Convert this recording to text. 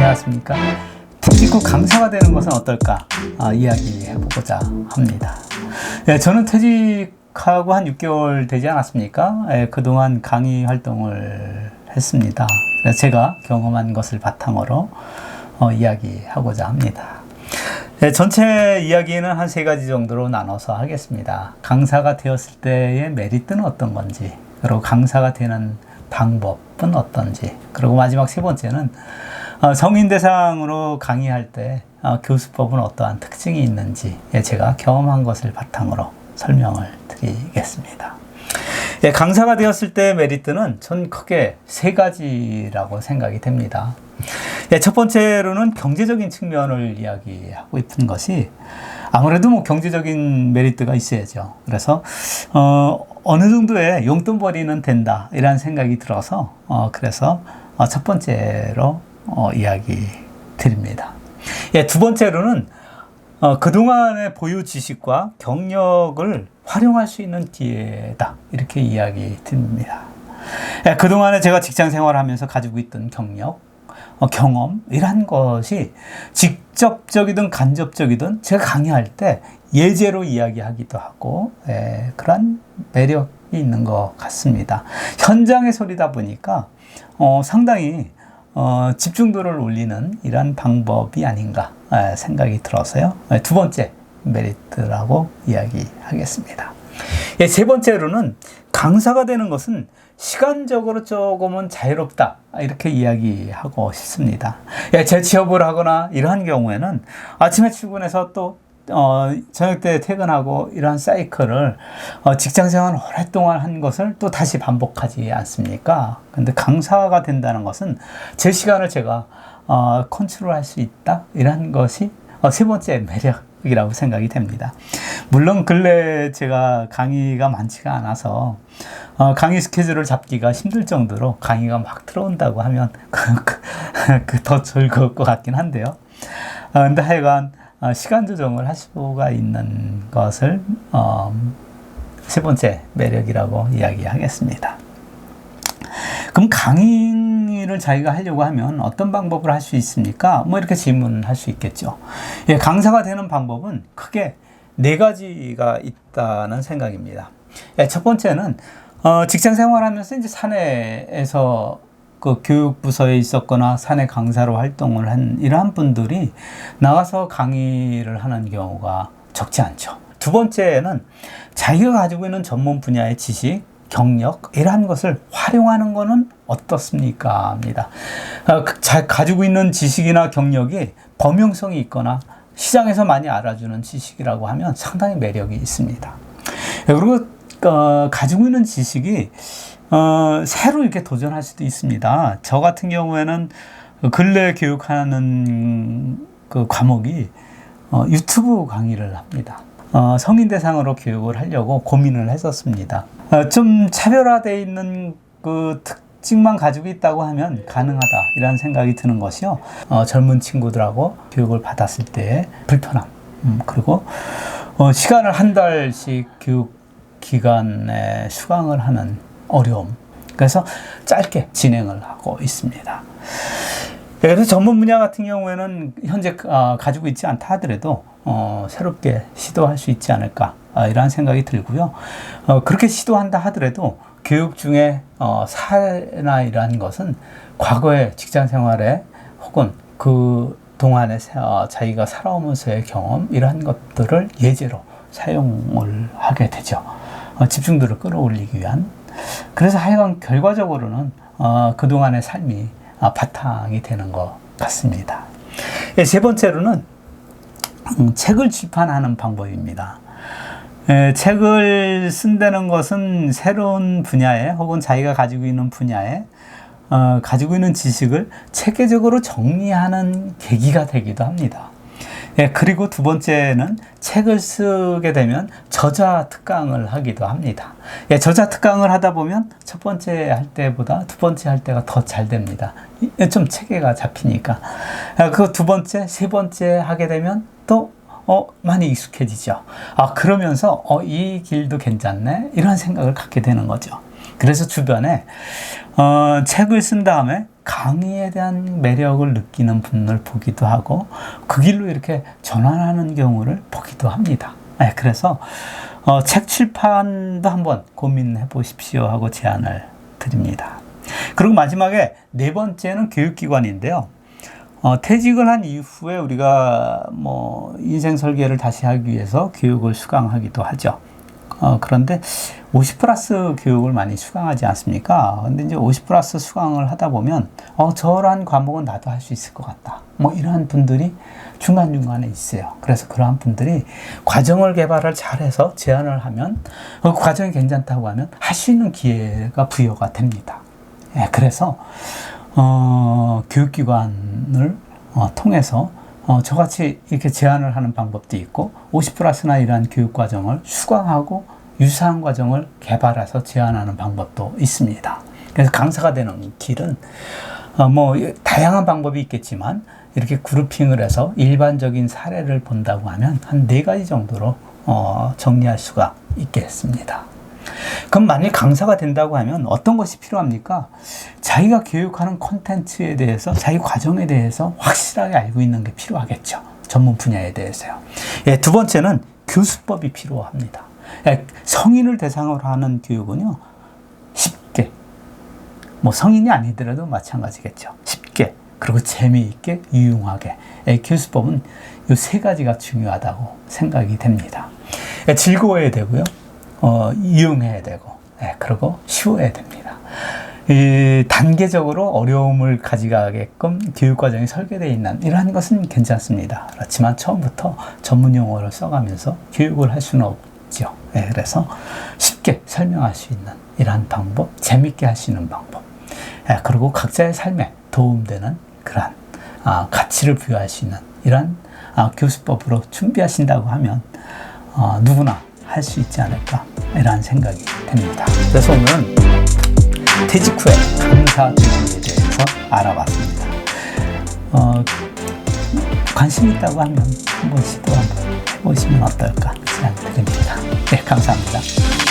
안녕하십니까. 퇴직 후 강사가 되는 것은 어떨까 아, 이야기해보고자 합니다. 예, 저는 퇴직하고 한 6개월 되지 않았습니까? 예, 그동안 강의 활동을 했습니다. 제가 경험한 것을 바탕으로 어, 이야기하고자 합니다. 예, 전체 이야기는 한 세 가지 정도로 나눠서 하겠습니다. 강사가 되었을 때의 메리트는 어떤 건지, 그리고 강사가 되는 방법은 어떤지, 그리고 마지막 세 번째는 어, 성인 대상으로 강의할 때 어, 교수법은 어떠한 특징이 있는지 예, 제가 경험한 것을 바탕으로 설명을 드리겠습니다. 예, 강사가 되었을 때의 메리트는 전 크게 세 가지라고 생각이 됩니다. 예, 첫 번째로는 경제적인 측면을 이야기하고 있는 것이 아무래도 뭐 경제적인 메리트가 있어야죠. 그래서 어, 어느 정도의 용돈벌이는 된다 이런 생각이 들어서 어, 그래서 어, 첫 번째로 어, 이야기 드립니다. 예, 두 번째로는 어, 그동안의 보유 지식과 경력을 활용할 수 있는 기회다. 이렇게 이야기 드립니다. 예, 그동안에 제가 직장 생활하면서 가지고 있던 경력, 어, 경험, 이런 것이 직접적이든 간접적이든 제가 강의할 때 예제로 이야기하기도 하고, 예, 그런 매력이 있는 것 같습니다. 현장의 소리다 보니까, 어, 상당히 어, 집중도를 올리는 이러한 방법이 아닌가 에, 생각이 들어서요. 에, 두 번째 메리트라고 이야기하겠습니다. 예, 세 번째로는 강사가 되는 것은 시간적으로 조금은 자유롭다 이렇게 이야기하고 싶습니다. 예, 재취업을 하거나 이러한 경우에는 아침에 출근해서 또 어, 저녁 때 퇴근하고 이러한 사이클을 어, 직장 생활 오랫동안 한 것을 또 다시 반복하지 않습니까? 근데 강사가 된다는 것은 제 시간을 제가 어, 컨트롤 할 수 있다? 이런 것이 어, 세 번째 매력이라고 생각이 됩니다. 물론 근래 제가 강의가 많지가 않아서 어, 강의 스케줄을 잡기가 힘들 정도로 강의가 막 들어온다고 하면 그 더 즐거울 것 같긴 한데요. 어, 근데 하여간 어, 시간 조정을 할 수가 있는 것을 어, 세 번째 매력이라고 이야기하겠습니다. 그럼 강의를 자기가 하려고 하면 어떤 방법을 할 수 있습니까? 뭐 이렇게 질문할 수 있겠죠. 예, 강사가 되는 방법은 크게 네 가지가 있다는 생각입니다. 예, 첫 번째는 어, 직장 생활하면서 이제 사내에서 그 교육부서에 있었거나 사내 강사로 활동을 한 이러한 분들이 나가서 강의를 하는 경우가 적지 않죠. 두 번째는 자기가 가지고 있는 전문 분야의 지식, 경력 이러한 것을 활용하는 것은 어떻습니까? 합니다. 어, 잘 가지고 있는 지식이나 경력이 범용성이 있거나 시장에서 많이 알아주는 지식이라고 하면 상당히 매력이 있습니다. 그리고 어, 가지고 있는 지식이 어, 새로 이렇게 도전할 수도 있습니다. 저 같은 경우에는 근래 교육하는 그 과목이 어, 유튜브 강의를 합니다. 어, 성인 대상으로 교육을 하려고 고민을 했었습니다. 어, 좀 차별화되어 있는 그 특징만 가지고 있다고 하면 가능하다 이런 생각이 드는 것이요. 어, 젊은 친구들하고 교육을 받았을 때의 불편함 음, 그리고 어, 시간을 한 달씩 교육 기간에 수강을 하는 어려움. 그래서 짧게 진행을 하고 있습니다. 그래서 전문 분야 같은 경우에는 현재 어, 가지고 있지 않다 하더라도 어, 새롭게 시도할 수 있지 않을까 어, 이러한 생각이 들고요. 어, 그렇게 시도한다 하더라도 교육 중에 어, 사나 이러한 것은 과거의 직장 생활에 혹은 그 동안에 어, 자기가 살아오면서의 경험 이러한 것들을 예제로 사용을 하게 되죠. 어, 집중도를 끌어올리기 위한 그래서 하여간 결과적으로는 어, 그동안의 삶이 어, 바탕이 되는 것 같습니다. 예, 세 번째로는 음, 책을 출판하는 방법입니다. 예, 책을 쓴다는 것은 새로운 분야에 혹은 자기가 가지고 있는 분야에 어, 가지고 있는 지식을 체계적으로 정리하는 계기가 되기도 합니다. 예, 그리고 두 번째는 책을 쓰게 되면 저자 특강을 하기도 합니다. 예, 저자 특강을 하다 보면 첫 번째 할 때보다 두 번째 할 때가 더 잘 됩니다. 좀 체계가 잡히니까. 예, 그두 번째, 세 번째 하게 되면 또 어, 많이 익숙해지죠. 아, 그러면서, 어, 이 길도 괜찮네? 이런 생각을 갖게 되는 거죠. 그래서 주변에, 어, 책을 쓴 다음에 강의에 대한 매력을 느끼는 분을 보기도 하고 그 길로 이렇게 전환하는 경우를 보기도 합니다. 네, 그래서 어, 책 출판도 한번 고민해 보십시오 하고 제안을 드립니다. 그리고 마지막에 네 번째는 교육기관인데요. 어, 퇴직을 한 이후에 우리가 뭐 인생 설계를 다시 하기 위해서 교육을 수강하기도 하죠. 어, 그런데 50 플러스 교육을 많이 수강하지 않습니까? 근데 이제 50 플러스 수강을 하다 보면, 어, 저러한 과목은 나도 할 수 있을 것 같다. 뭐 이러한 분들이 중간중간에 있어요. 그래서 그러한 분들이 과정을 개발을 잘해서 제안을 하면, 그 과정이 괜찮다고 하면 할 수 있는 기회가 부여가 됩니다. 예, 그래서, 어, 교육기관을 어, 통해서 어, 저같이 이렇게 제안을 하는 방법도 있고 50 플러스나 이러한 교육 과정을 수강하고 유사한 과정을 개발해서 제안하는 방법도 있습니다. 그래서 강사가 되는 길은 어, 뭐 다양한 방법이 있겠지만 이렇게 그룹핑을 해서 일반적인 사례를 본다고 하면 한 네 가지 정도로 어, 정리할 수가 있겠습니다. 그럼 만약 강사가 된다고 하면 어떤 것이 필요합니까? 자기가 교육하는 콘텐츠에 대해서, 자기 과정에 대해서 확실하게 알고 있는 게 필요하겠죠. 전문 분야에 대해서요. 예, 두 번째는 교수법이 필요합니다. 예, 성인을 대상으로 하는 교육은요, 쉽게, 뭐 성인이 아니더라도 마찬가지겠죠. 쉽게, 그리고 재미있게, 유용하게. 예, 교수법은 이 세 가지가 중요하다고 생각이 됩니다. 예, 즐거워야 되고요. 어, 이용해야 되고, 예, 그리고 쉬워야 됩니다. 이 단계적으로 어려움을 가져가게끔 교육 과정이 설계되어 있는 이러한 것은 괜찮습니다. 그렇지만 처음부터 전문 용어를 써가면서 교육을 할 수는 없죠. 예, 그래서 쉽게 설명할 수 있는 이러한 방법, 재밌게 할 수 있는 방법, 예, 그리고 각자의 삶에 도움되는 그러한 아, 가치를 부여할 수 있는 이러한 아, 교수법으로 준비하신다고 하면 어, 누구나 할 수 있지 않을까 이런 생각이 듭니다. 그래서 오늘은 퇴직 후에 강사 되기에 대해서 알아봤습니다. 어, 관심 있다고 하면 한번 시도 한번 해보시면 어떨까 생각이 듭니다. 네, 감사합니다.